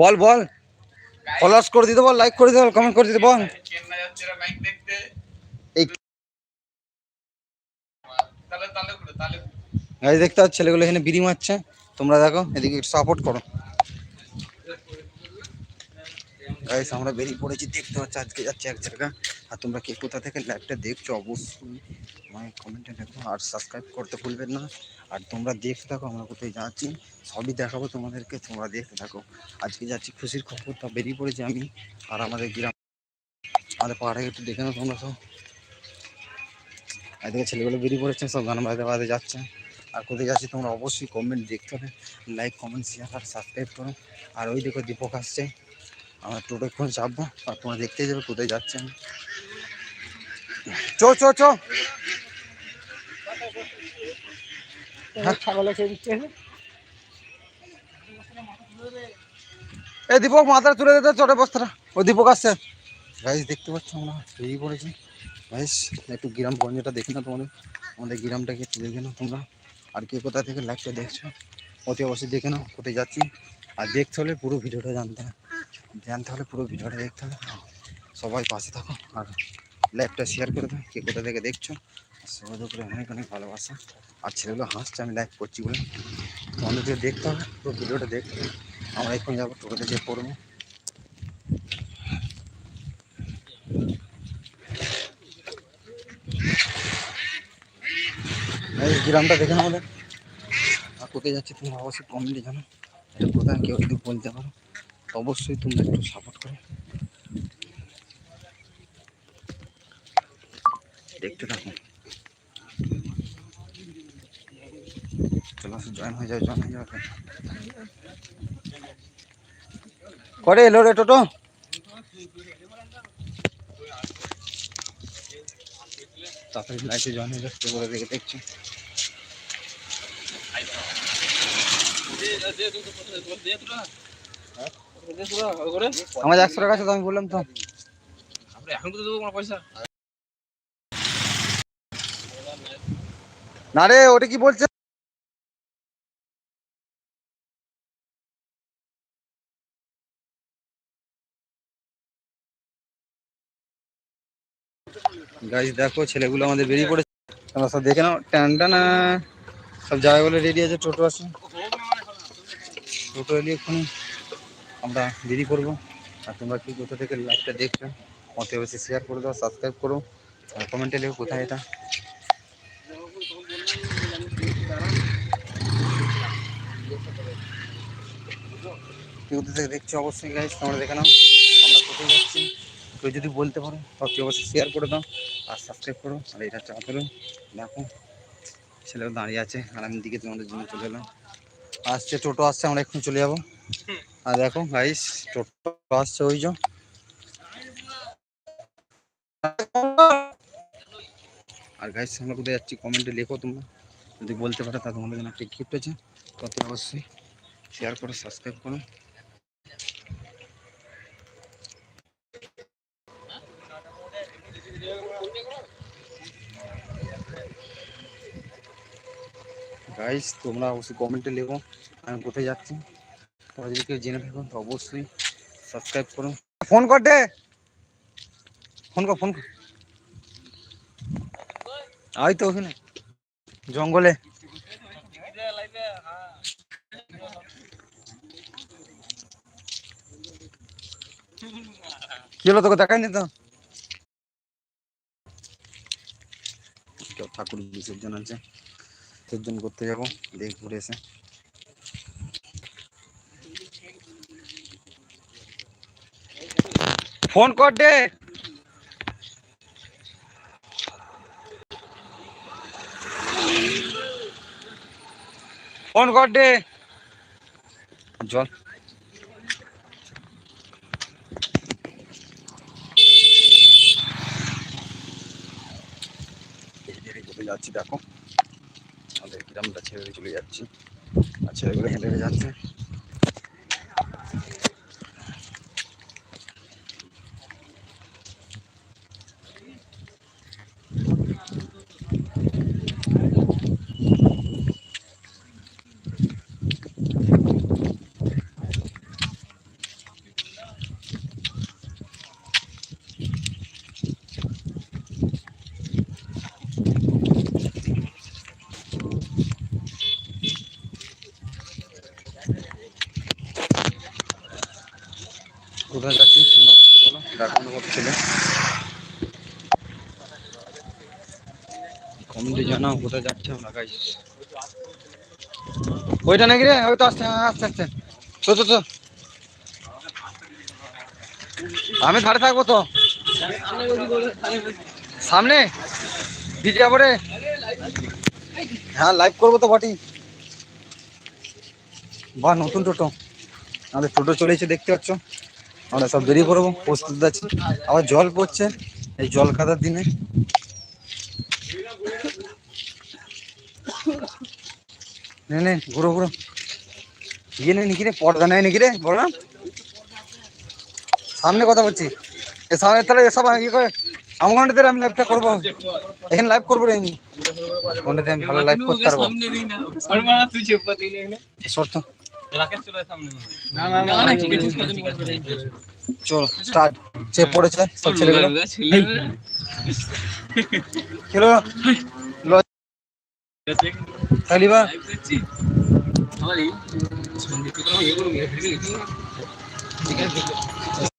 বল বল। Followers করে দিতে বল like করে দিতে বল কমেন্ট করে দিতে বল। এই দেখতে পাচ্ছ ছেলেগুলো এখানে বিড়ি মারছে। তোমরা দেখো, এদিকে সাপোর্ট করো। গাইস আমরা বেরিয়ে পড়েছি, দেখতে পাচ্ছ আজকে যাচ্ছি এক জায়গা। আর তোমরা কে কোথা থেকে লাইভটা দেখছ, অবশ্যই আমায় কমেন্টে দেখো আর সাবস্ক্রাইব করতে ভুলবেন না। আর তোমরা দেখতে থাকো, আমরা কোথায় যাচ্ছি, সবই দেখাবো তোমাদেরকে, তোমরা দেখতে থাকো। আজকে যাচ্ছি খুশির খবর, তা বেরিয়ে পড়েছি আমি আর আমাদের গ্রাম আমাদের পাহাড়ে একটু দেখে নাও তোমরা সব। এদিকে ছেলেগুলো বেরিয়ে পড়েছে, সব গান বাজতে বাজতে যাচ্ছে। আর কোথায় যাচ্ছি তোমরা অবশ্যই কমেন্ট দেখতে হবে। লাইক কমেন্ট শেয়ার আর সাবস্ক্রাইব করো। আর ওই দেখো দীপক আসছে। আমরা টোটো এখন চাপবো আর তোমরা দেখতে যাবে কোথায় যাচ্ছে আমি। চো চো চো। হ্যাঁ। এই দীপক, মাথাটা তুলে দিতে চটে বস্তাটা। ও দীপক আসছে। গাইস দেখতে পাচ্ছ আমরা বেরিয়ে পড়েছি। গাইস একটু গ্রাম গঞ্জটা দেখি না তোমাদের। আমাদের গ্রামটাকে দেখে নাও তোমরা। আর কে কোথা থেকে লাইভটা দেখছ, অতি অবশ্যই দেখে নাও কোথায় যাচ্ছি। আর দেখতে হলে পুরো ভিডিওটা জানতে। হবে জানতে হলে পুরো ভিডিওটা দেখতে হবে। সবাই পাশে থাকো আর লাইভটা শেয়ার করে দাও কে কোথা থেকে দেখছ? সবার উপরে অনেক অনেক ভালোবাসা। আর ছেলেগুলো হাসছে, আমি লাইভ করছি বলে। তোমাদেরকে দেখতে হবে, পুরো ভিডিওটা দেখতে হবে। আমরা এখন যাব টোটোতে যে পড়ব। গ্রামটা দেখে না আমাদের। আর কোথায় যাচ্ছে তুমি অবশ্যই কমেন্টে জানো। এটা কোথায়, কেউ যদি বলতে পারো। অবশ্যই তোমরা একটু সাপোর্ট করো। দেখতে থাকো। চলো জয়েন হয়ে যাও জয়েন হয়ে যাও। করে এলো রে টোটো? তাড়াতাড়ি লাইটে জয়েন হয়ে যাচ্ছে বলে দেখে দেখছি। আমার একশো টাকা আছে তো আমি বললাম তো। এখন তো দেবো কোনো পয়সা? না রে ওটা কি বলছে? গাইস দেখো ছেলেগুলো আমাদের বেরিয়ে পড়েছে। তোমরা সব দেখে নাও। টান টানা সব জায়গাগুলো রেডি আছে টোটো আছে। টোটো এলে এক্ষুনি। আমরা দেরি পড়ব আর তোমরা কি কোথা থেকে লাইভটা দেখছ, অতি অবশ্যই শেয়ার করে দাও সাবস্ক্রাইব করো, আর কমেন্টে লেখো কোথায় এটা। থেকে দেখছ অবশ্যই গাইস তোমরা দেখে নাও, আমরা কোথায় যাচ্ছি, কেউ যদি বলতে পারো, অতি অবশ্যই শেয়ার করে দাও, আর সাবস্ক্রাইব করো, আর এটা চা করো দেখো ছেলেও দাঁড়িয়ে আছে, আর আমি দিকে তোমাদের জন্য চলে এলাম। আসছে, টোটো আসছে, আমরা এক্ষুনি চলে যাব। আর দেখো গাইস টোটো আসছে ওই যে। আর গাইস আমরা কোথায় যাচ্ছি কমেন্টে লেখো তোমরা। যদি বলতে পারো তা তোমাদের জন্য একটা গিফট আছে। তত অবশ্যই শেয়ার করো সাবস্ক্রাইব করো। গাইস তোমরা অবশ্যই কমেন্টে লেখো, আমি কোথায় যাচ্ছি। তোমরা যদি কেউ জেনে থাকো তো অবশ্যই সাবস্ক্রাইব করো ফোন কর দে। ফোন কর ফোন কর। আই তো ওখানে। জঙ্গলে। কি হলো তোকে দেখায়নি তো? কেউ ঠাকুর বিসর্জন আছে। বিসর্জন করতে যাব দেখে ঘুরে এসে। ফোন কর দে। ফোন কর দে। জল। চলে যাচ্ছি, দেখো। আমাদের গ্রামটা ছেড়ে চলে যাচ্ছি। আর ছেলেগুলো হেঁটে যাচ্ছে কোথায় যাচ্ছি তোমরা বলতে বলো দেখানো হচ্ছিল কমেন্টে জানাও কোথায় যাচ্ছে গাইস ওইটা নাকি রে? ওই তো আসছে হ্যাঁ, আসছে আসছে। তো তো তো আমি ধারে থাকব তো। সামনে? দিদি যাব রে। হ্যাঁ লাইভ করব তো বটি বা নতুন টোটো। আমাদের টোটো চলেছে দেখতে পাচ্ছ। আমরা সব বেরিয়ে পড়ব প্রস্তুত আছি। আবার জল পড়ছে এই জল খাতার দিনে। নে নে ঘুরো ঘুরো। ইয়ে নেই নাকি রে পর্দা নেই নাকি রে বল না। সামনে কথা বলছি। এ সামনে তাহলে এসব ইয়ে করে আমার ঘন্টাতে আমি লাইভটা করব। এখানে লাইভ করব রে আমি। ঘন্টাতে আমি ভালো লাইভ করতে পারব। সর চলো স্টার্ট চেপ পড়েছে সব ছেলেগুলো। খেলো। তালিবা ঠিক আছে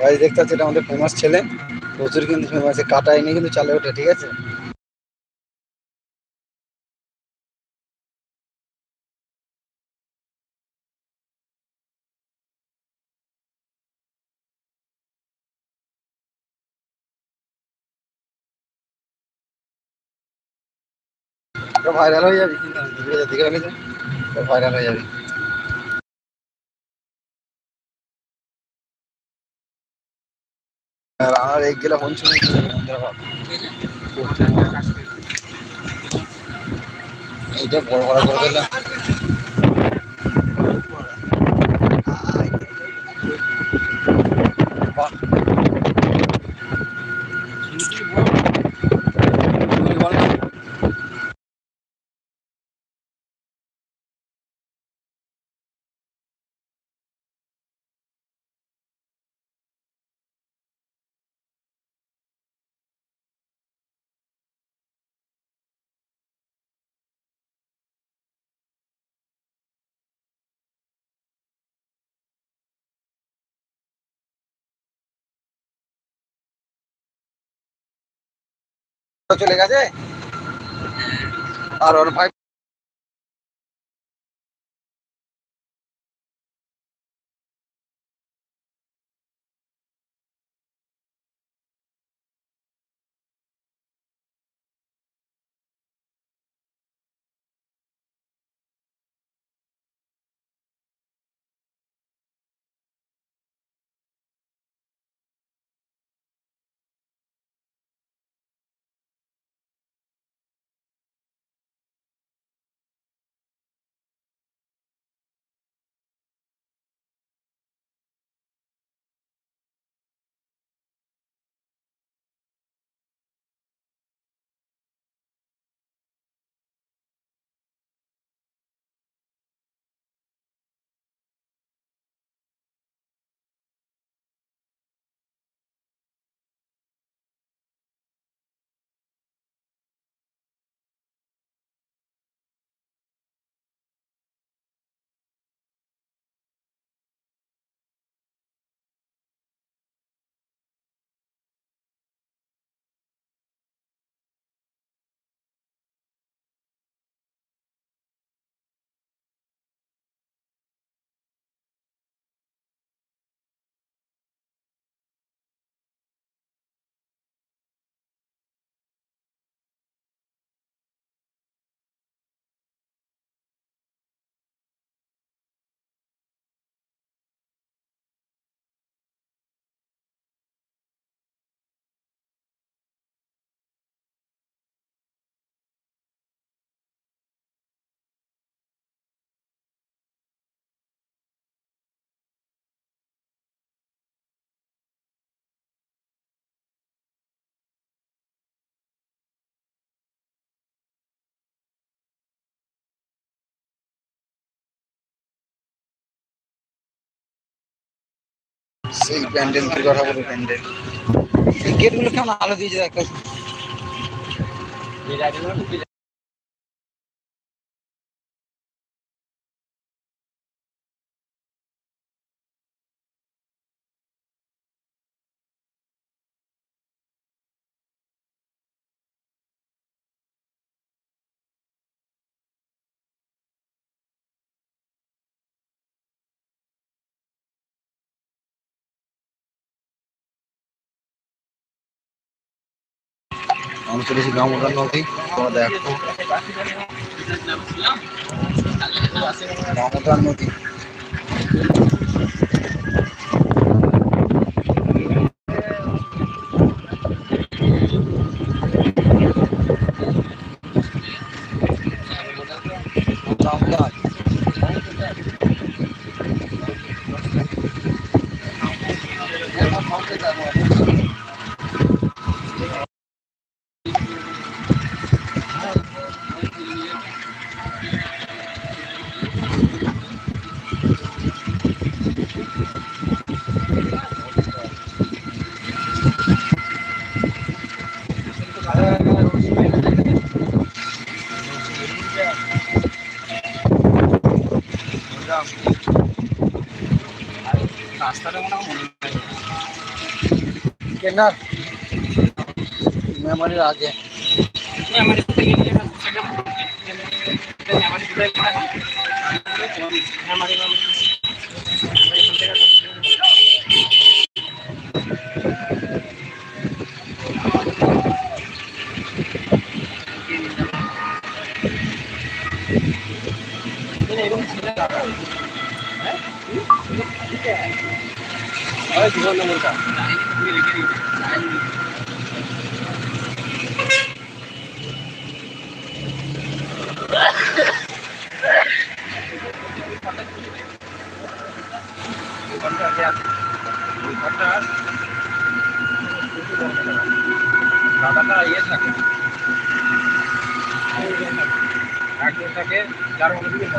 গাইজ দেখতে পাচ্ছি এটা আমাদের ফেমাস ছেলে। প্রচুর কিন্তু ফেমাস কাটাই নিয়ে কিন্তু চালে ওঠে, ঠিক আছে? ভাইরাল হয়ে যাবি কিন্তু ভাইরাল হয়ে যাবি। আর এক গেলা পঞ্চম এইটা বড় বড় করে দিলাম। চলে গেছে? আর ওর ভাই সেই প্যান্ডেল কি কথা বলো প্যান্ডেল। গেটগুলো কেমন আলো দিয়েছে দেখ আমি চলেছি গামোদার নদী তোমরা দেখো। দামোদর নদী রাস্তাটা মনে হয় মনে নাই সেকেন্ডার মেমোরির আগে আমার থেকে আমার জীবন নম্বরটা দাদাটা ইয়ে থাকে থাকে যার নদীটা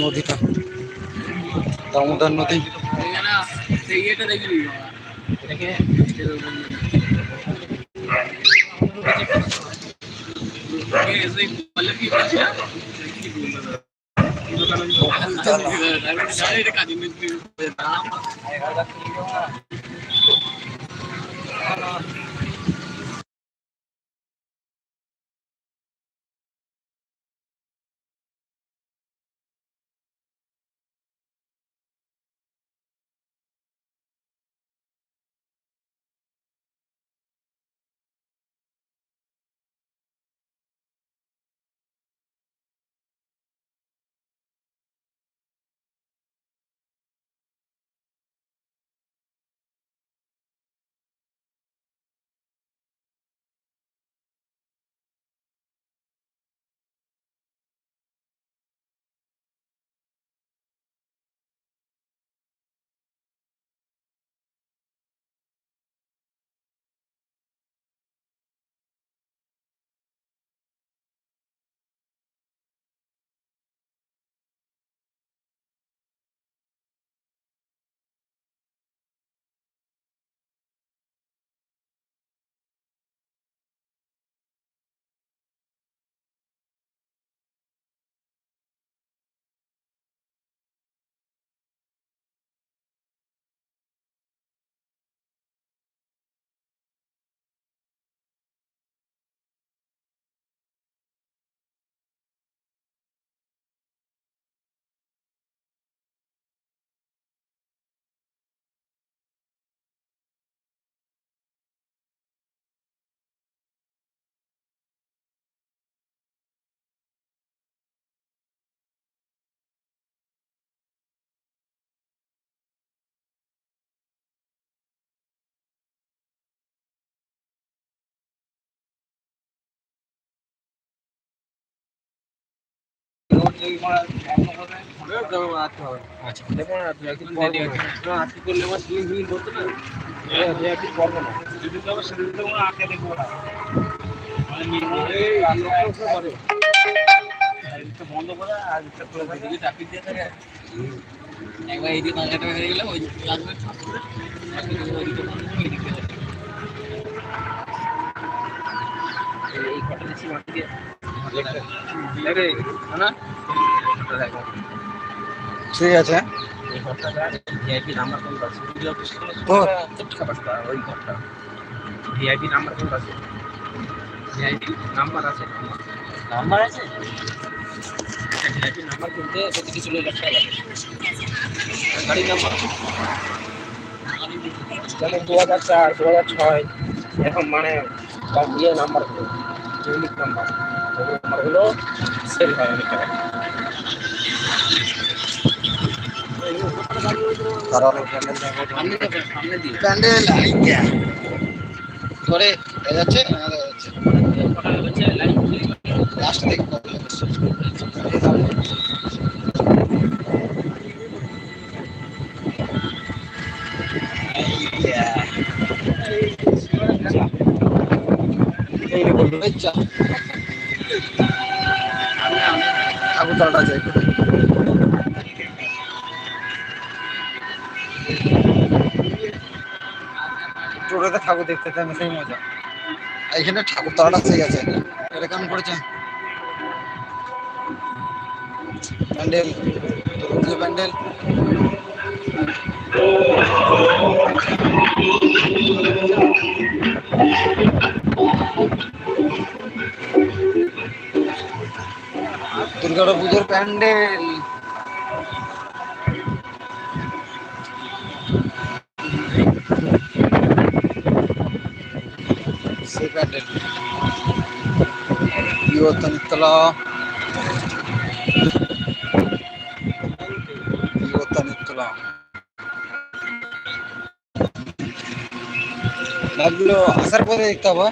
নদীটা। দামোদর নদী। না বন্ধ করে আর দিকে চাকরি দিয়ে থাকে একবার এই দিন আগে হয়ে গেলে ওই এই কটা না ঠিক আছে এই ঘরটা ভিআইপি নাম্বার কোন আছে ভিডিও অফিস ও। চটকা বাসটা ওই ঘরটা ভিআইপি নাম্বার কোন আছে ভিআইপি নাম্বার আছে নাম্বার আছে ভিআইপি নাম্বার কিনতে প্রতি কিছু লোক টাকা লাগে গাড়ি নাম্বার যেমন দু হাজার চার দু হাজার ছয় এখন মানে সব ইয়ে নাম্বারগুলো ইউনিক নাম্বার ওই নাম্বারগুলো সেল হয় হয়ে যাচ্ছে লাস্ট কটা দেখতে হবে আচ্ছা। ঠাকুরতলাটা আছে টোটোতে ঠাকুর দেখতে তাই সেই মজা। এখানে ঠাকুর তলাটা ঠিক আছে এটা কেমন করেছে প্যান্ডেল। প্যান্ডেল। দুর্গা পুজোর প্যান্ডেল। সেই প্যান্ডেল। বিবর্তনিতলা বিবর্তনিতলা লাগল আসার পরে দেখতে হবে।